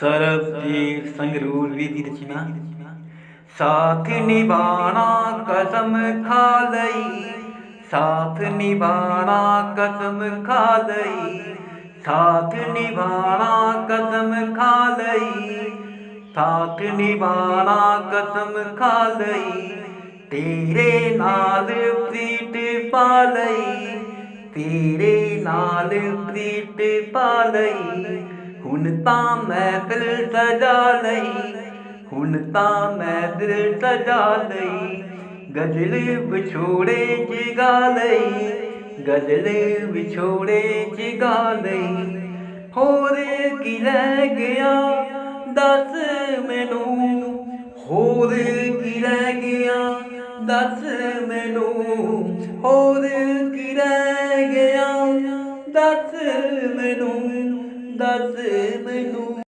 ਸਰਬਜੀਤ ਸੰਗਰੂਰ ਵੀ ਦੀ ਰਚਨਾ ਸਾਥ ਨਿਭਾਣਾ ਕਸਮ ਖਾ ਲਈ, ਸਾਥ ਨਿਭਾਣਾ ਕਸਮ ਖਾ ਲਈ, ਸਾਥ ਨਿਭਾਣਾ ਕਸਮ ਖਾ ਲਈ, ਸਾਥ ਨਿਭਾਣਾ ਕਸਮ ਖਾ ਲਈ, ਤੇਰੇ ਨਾਲ ਪ੍ਰੀਤ ਪਾ ਲਈ, ਤੇਰੇ ਨਾਲ ਪ੍ਰੀਤ ਪਾ ਲਈ ਹੁਣ ਤਾਂ ਮੈਂ ਦਿਲ ਸਜਾ ਲਈ, ਹੁਣ ਤਾਂ ਮੈਂ ਦਿਲ ਸਜਾ ਲਈ। ਗਜ਼ਲ ਵਿਛੋੜੇ ਜਗਾ ਲਈ, ਗਜ਼ਲ ਵਿਛੋੜੇ ਜਗਾ ਲਈ। ਹੋਰ ਕੀ ਰਹਿ ਗਿਆ, ਦੱਸ ਮੈਨੂੰ। ਹੋਰ ਕੀ ਰਹਿ ਗਿਆ, ਦੱਸ ਮੈਨੂੰ। ਹੋਰ ਕੀ ਰਹਿ ਗਿਆ, ਦੱਸ ਮੈਨੂੰ। ਦੱਸ ਮੈਨੂੰ।